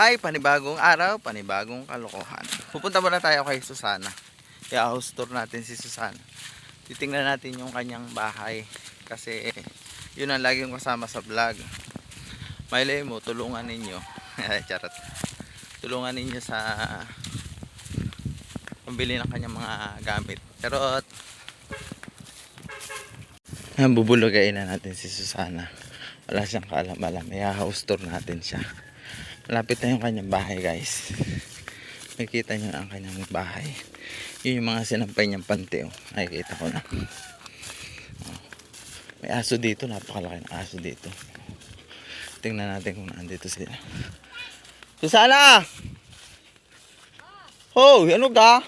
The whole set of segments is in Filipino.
Hi, panibagong araw, panibagong kalokohan. Pupunta muna tayo kay Susana. I-house tour natin si Susana. Titingnan natin yung kanyang bahay. Kasi yun ang laging kasama sa vlog. Maylay mo, tulungan ninyo. Charot. Tulungan ninyo sa pambili ng kanyang mga gamit. Charot. Ayan, bubulugayin na natin si Susana. Wala siyang kaalam-alam. I-house tour natin siya. Malapit na yung kanyang bahay guys. Makikita nyo ang kanyang bahay. Yun yung mga sinampay niyang pante. Oh. Nakikita ko na. May aso dito. Napakalaki ng aso dito. Tingnan natin kung nandito sila. Susana! Oh, ano ka?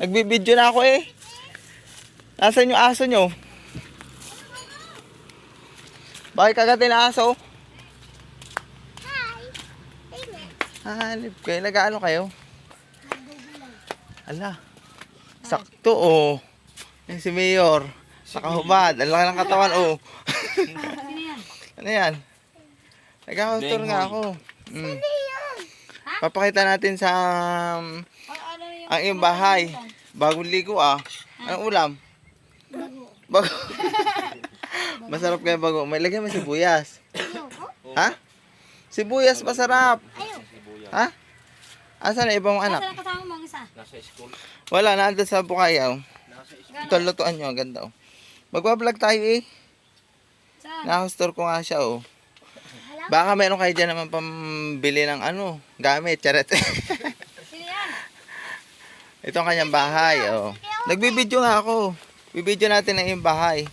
Nagbibideo na ako eh. Nasaan yung aso nyo? Bakit kagatin na aso? Hanip kayo. Nag-ano kayo? Ala. Sakto oh. Yan si Mayor. Nakahubad. Ang laki ng katawan oh. ano yan? Nag-tour nga ako. Mm. Papakita natin sa um, ang iyong bahay. Bagong ligo ah. Anong ulam? Bago. masarap kaya bago. May lagyan mo sibuyas. Ha? Sibuyas masarap. Ha? Asan na ibang anak? Kasama mo ang isa? Nasa school. Wala, nandun sa bukayaw. Ito, lutuan nyo. Ang ganda, oh. Magbablog tayo, eh. Saan? Naka-store ko nga siya, oh. Baka meron kayo dyan naman pambili ng ano, gamit, charet. Sino yan? Ito ang kanyang bahay, oh. Nagbibideo nga ako. Bibideo natin ang iyong bahay.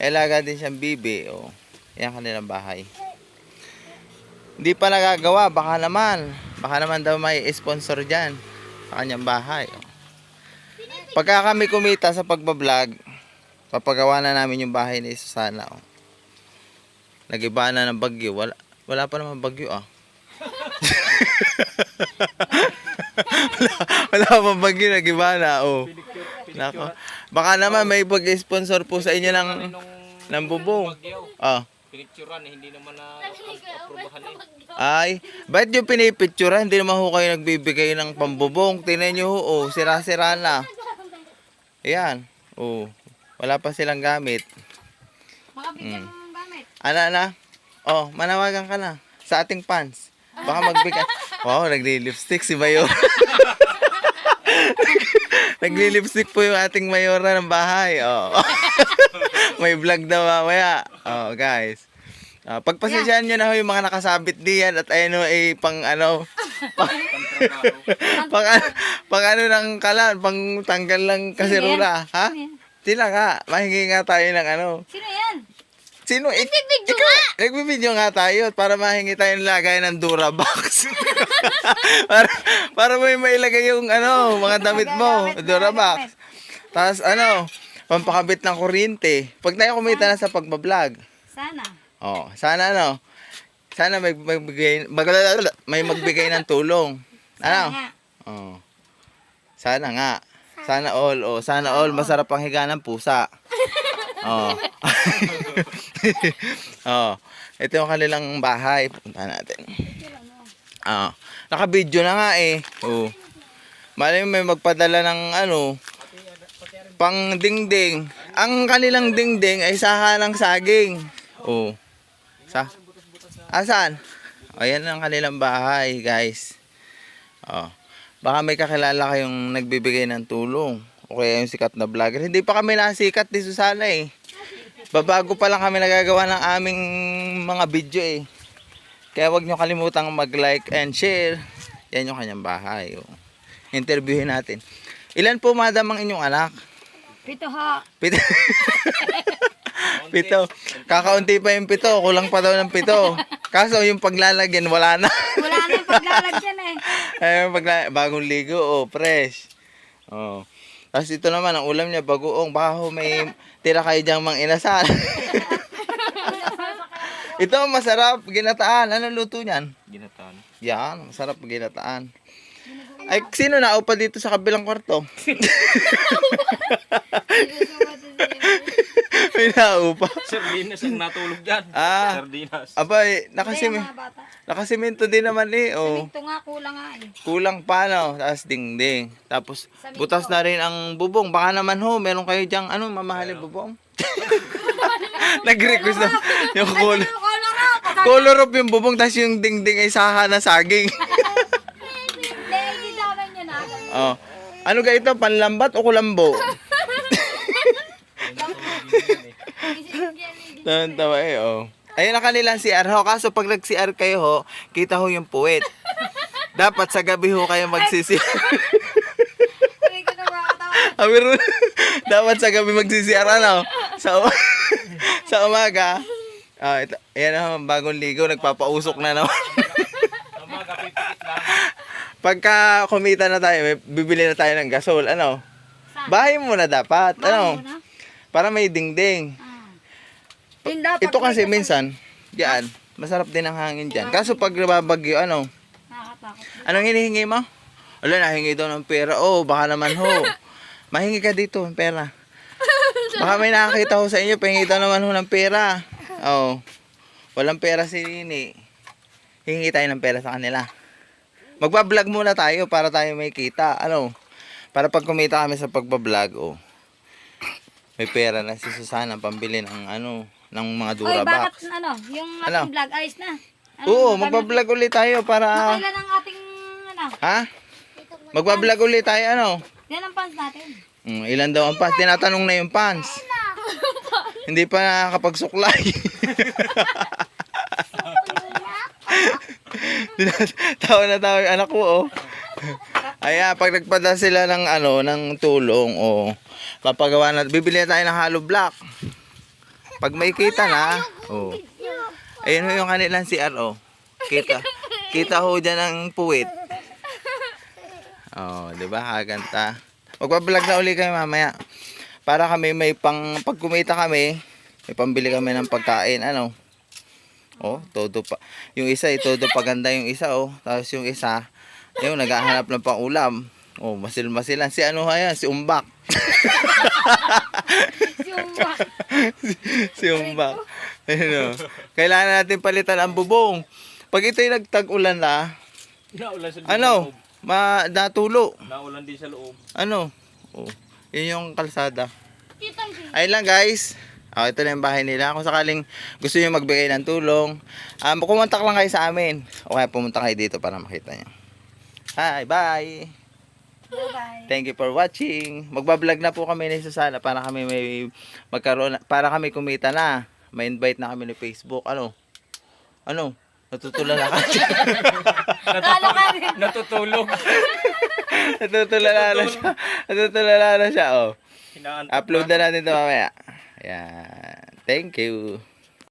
May alaga din siyang bibi, oh. Yan ang kanilang bahay. Hindi pa nagagawa, baka naman. Baka naman daw may sponsor dyan sa kanyang bahay. Oh. Pagka kami kumita sa pagbablog, papagawa na namin yung bahay ni Susana. Oh. Nagiba na ng bagyo. Wala, wala pa naman bagyo ah. wala, wala pa bagyo, nagiba na. Oh. Nako. Baka naman may pag-sponsor po sa inyo ng, ng bubong. Bagyo. Pinicturan eh, hindi naman na aprubahan eh. Ay, ba't yung pinipicture? Hindi naman ho kayo nagbibigay ng pambubong. Tinan nyo ho, oh, sira-sira na. Ayan, oh, wala pa silang gamit. Makabigyan mo ng gamit. Ana na? Oh, manawagan ka na sa ating fans. Baka magbigay. Wow, nagli-lipstick si Mayor. nagli-lipstick po yung ating mayora ng bahay. Oh. May vlog daw mamaya. Oh, guys. Ah, pagpasensyahan nyo na ho yung mga nakasabit diyan at ayun ho, eh, pang ano, pang, pang, pang ano ng kalan, pang tanggal ng kasirula. Ha? Sila nga, mahingi nga tayo ng ano, Sino yan? Sino? Ik- ikaw, nagbibideo nga tayo para mahingi tayo ng lagay ng Durabox. para, para may mailagay yung ano, mga damit mo, Durabox. Tapos ano, pampakabit ng kuryente. Pag tayo kumita na sa pagbablog. Sana. Oh, sana ano, sana may magbigay, mag, may magbigay ng tulong. Sana Ano? nga. Oh. Sana nga. Sana all, oh, sana all masarap ang higa ng pusa. Oh. oh. Ito yung kanilang bahay. Punta natin. Ah, naka-video na nga eh. Oh. Mali may magpadala ng ano, pang dingding. Ang kanilang dingding ay saha ng saging. Oh. Sa Asan? Ayan ang kanilang bahay, guys. Oh. Baka may kakilala kayong nagbibigay ng tulong. O kaya yung sikat na vlogger. Hindi pa kami nasikat ni Susana eh. Babago pa lang kami nagagawa ng aming mga video eh. Kaya wag nyo kalimutang mag-like and share. Yan yung kanyang bahay. Oh. Interviewin natin. Ilan po madam ang inyong anak? Pito ho. Pito. pito. Kakaunti pa yung pito. Kulang pa daw ng pito. Kaso yung paglalagyan wala na. Wala na yung paglalagyan eh. Ay, pagla bagong ligo, oh, fresh. Oh. Tapos ito naman, ang ulam niya, bagoong. Baka ho may tira kayo diyang mang inasal. ito, masarap, ginataan. Ano luto niyan? Ginataan. Yan, masarap ginataan. Ay, sino naupa dito sa kabilang kwarto? may naupa. Sardinas ang natulog dyan. Ah. Sardinas. Abay, bata. nakasimento din naman eh. Oh. Ito nga, kulang nga eh. Kulang pa no, tapos dingding. Tapos Sabi butas ko. na rin ang bubong. Baka naman ho, meron kayo diyang ano, mamahalin bubong. Nag-request na yung color. Ano, Color of yung bubong, tapos yung dingding ay saha na saging. Hindi, hindi namin yun ah. oh. Ano ga ito, panlambat o kulambo? Tawa tawa eh, oh. Ayun ang kanilang CR ho. Kaso pag nag-CR kayo ho, kita ho yung puwet. Dapat sa gabi ho kayo magsisi. Na mo. Dapat sa gabi magsisi-CR ano. Sa, u- sa umaga. Ah, ito, ayan ho, bagong ligo, nagpapausok na naman. Pagka kumita na tayo, may bibili na tayo ng gasol, ano? Bahay mo na dapat, ano? na? Para may dingding. Yun dapat. Ito kasi minsan, diyan, masarap din ang hangin diyan. Kaso pag nababagyo, ano? Nakakatakot. Anong hinihingi mo? Wala, nahingi daw ng pera. Oh, baka naman ho. Mahingi ka dito ng pera. Baka may nakakita ko sa inyo, pahingi daw naman ho ng pera. Oh. Walang pera si Nini. Hingi tayo ng pera sa kanila. Magbablog muna tayo para tayo may kita. Ano? Para pag kumita kami sa pagbablog, oh. May pera na si Susana pambili ng ano, ng mga Oy, Durabox. bakit ano? Yung Ano? ating vlog ayos na. Ano, Oo, magbablog ulit tayo para Nakailan ang ating ano? Ha? Magbablog ulit tayo ano? Yan ang pants natin. Mm, ilan daw ang pants? Tinatanong na yung pants. Hindi pa nakakapagsuklay. tawa na tawa yung anak ko, oh. Ayan, pag nagpada sila ng ano, ng tulong, oh, papagawa na, bibili na tayo ng hollow block. Pag may kita na, oh. Ayun ho yung kanilang CR, oh. Kita. Kita ho dyan ang puwit. Oh, 'di ba? Kaganta. Magbablog na uli kayo mamaya. Para kami may pang pag kumita kami, may pambili kami ng pagkain, ano? Oh, todo pa. Yung isa, eh, todo paganda yung isa, oh. Tapos yung isa, yung naghahanap ng pang-ulam. Oh, masil-masilan. Si ano kaya? Si Umbak. Zumba. si Umbak. Ayun, oh. Kailangan natin palitan ang bubong. Pag ito'y nagtag-ulan na, Naulan sa ano, loob. ma natulo. Naulan din sa loob. Ano? Oh, yun yung kalsada. Kitang si. Ayun lang guys. Oh, ito na yung bahay nila. Kung sakaling gusto niyo magbigay ng tulong, um, kumontak lang kayo sa amin. O kaya pumunta kayo dito para makita niyo. Hi, bye! Bye-bye. Thank you for watching. Magbablog na po kami ni Susana para kami may magkaroon, para kami kumita na. May invite na kami ni Facebook. Ano? Ano? Natutulala. Kala ka rin. Natutulog. Natutulala na siya. Natutulala na siya. Oh. Upload na natin ito mamaya. Ayan. Thank you.